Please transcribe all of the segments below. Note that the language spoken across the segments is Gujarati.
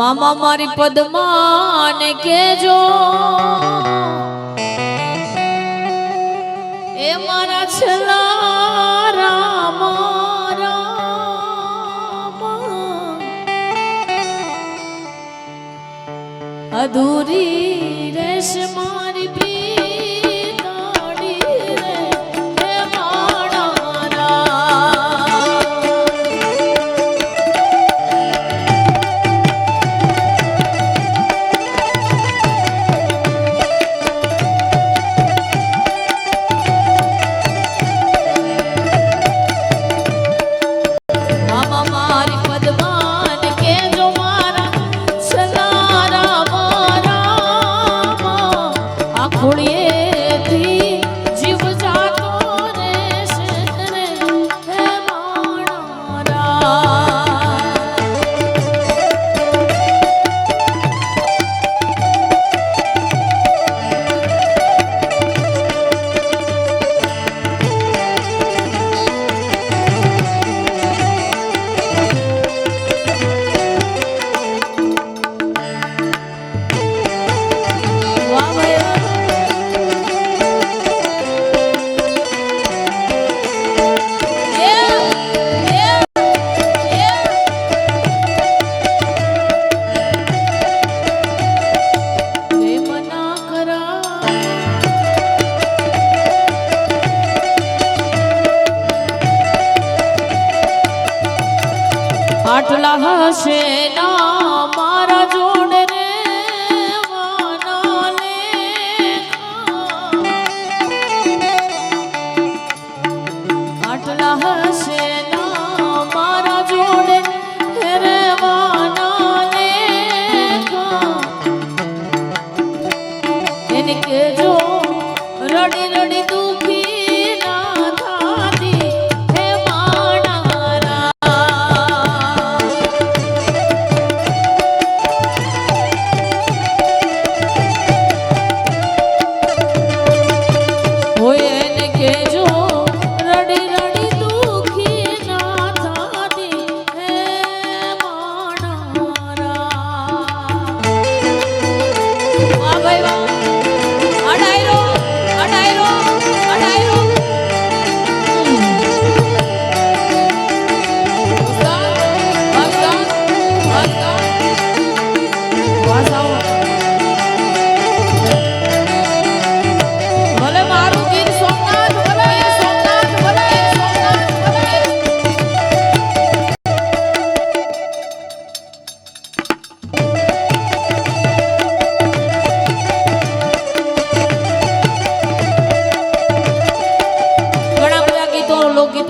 મામા મારી પદમાને કેજો એ મારા છલા રામ. અધૂરી રેશમા હશે ના મારા જોડે આટલા હશે ના મારા જોડે એને કેજો રડી રડી તું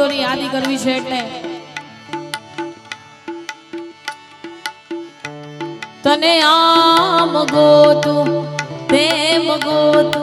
ભક્તોની યાદી કરવી છે એટલે. તને આમ ગોતું તેમ ગોતું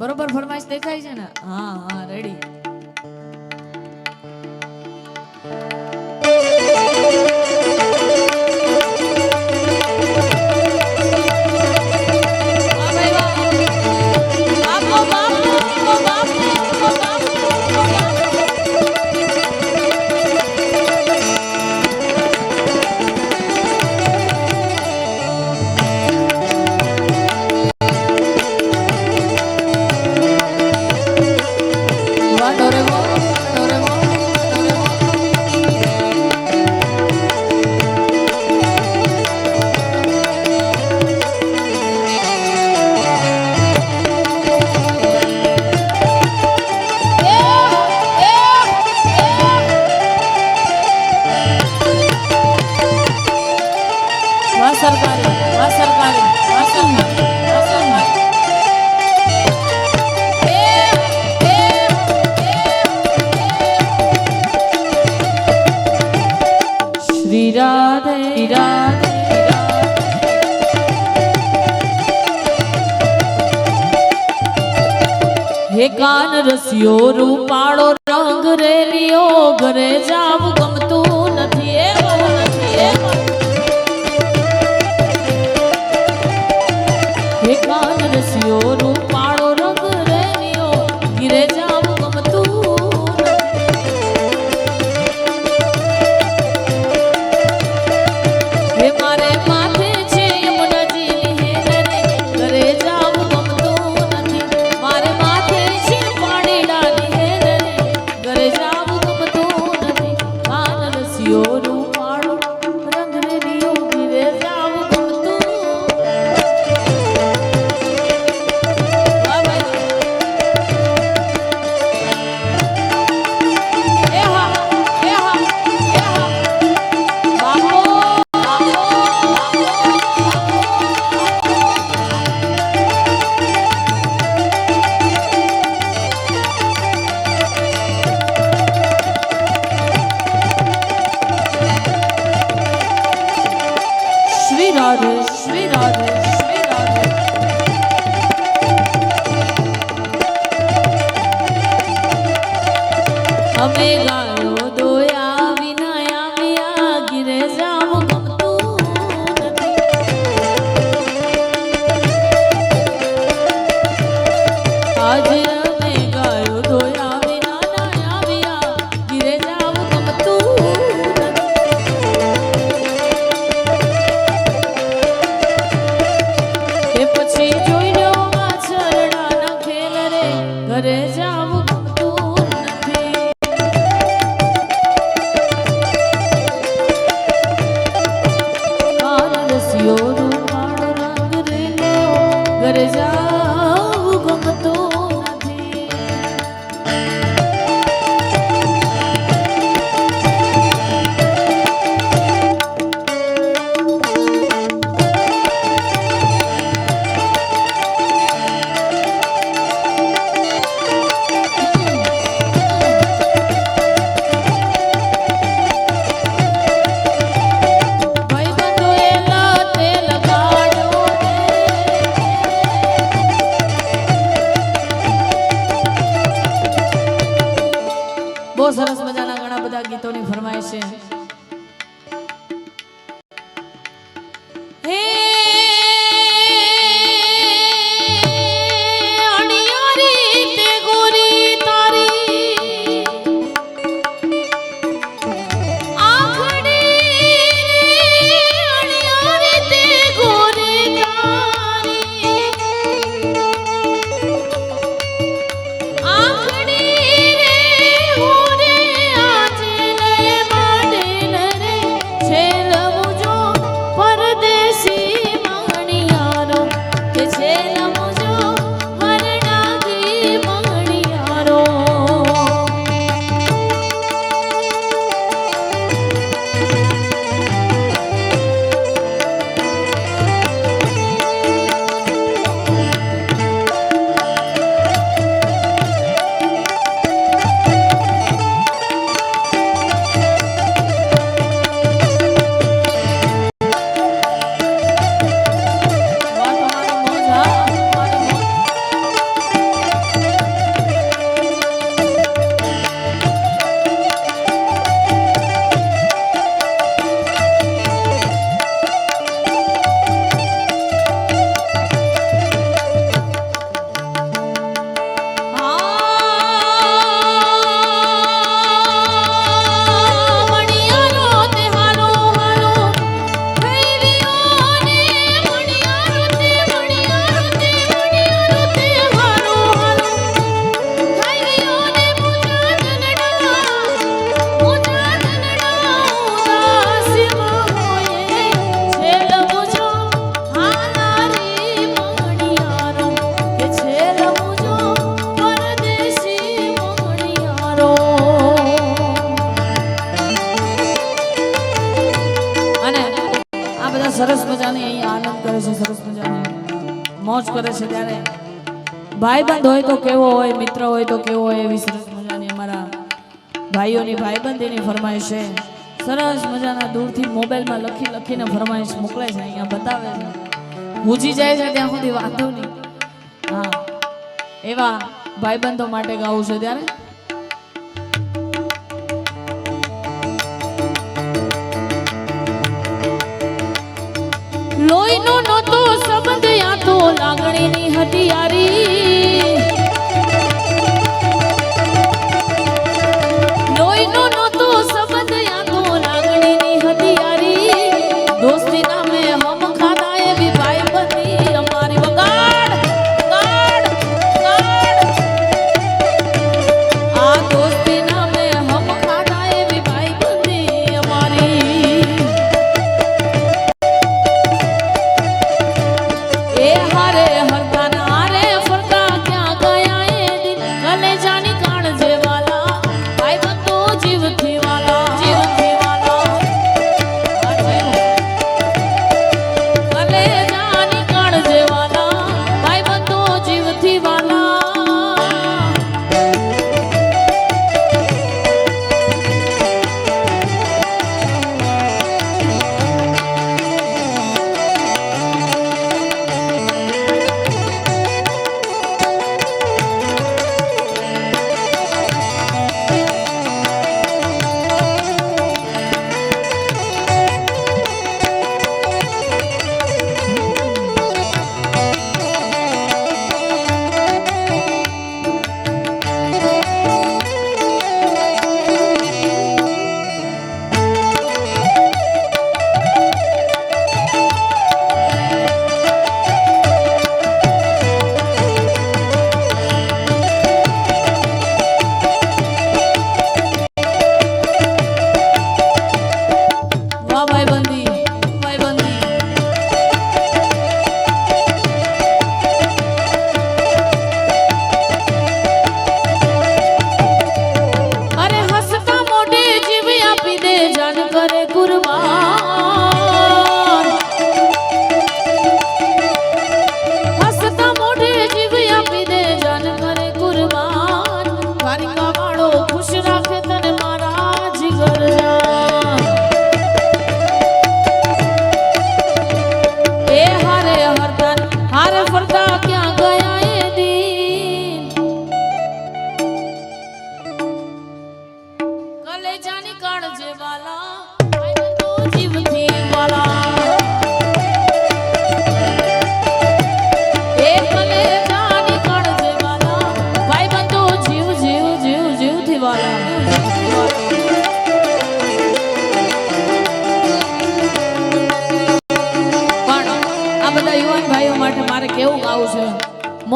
બરોબર ફરમાઈશ દેખાય છે ને? હા હા રેડી કાન રસ્યો રૂપાળો રંગ રેલિયો ઘરે જાવ ગમતું નથી એ નથી એ કાન રસ્યો રૂ जाएगा કરે છે સરસ મજાની. મોજ કરે છે ત્યારે. ભાઈબંધ હોય તો કેવો હોય, મિત્ર હોય તો કેવો હોય એવી સરસ મજાની અમારા ભાઈઓની ભાઈબંધીની ફરમાઈશ છે. સરસ મજાના દૂરથી મોબાઈલમાં લખી લખીને ફરમાઈશ મોકલે છે, અહીંયા બતાવે છે. ભૂજી જાય છે ત્યાં સુધી વાંધો નહીં. હા. એવા ભાઈબંધો માટે ગાવું છે ત્યારે. দিয়ারে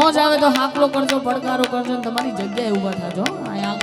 મોજ આવે તો હાકલો કરજો પડકારો કરજો તમારી જગ્યાએ ઊભા થાજો. અહીંયા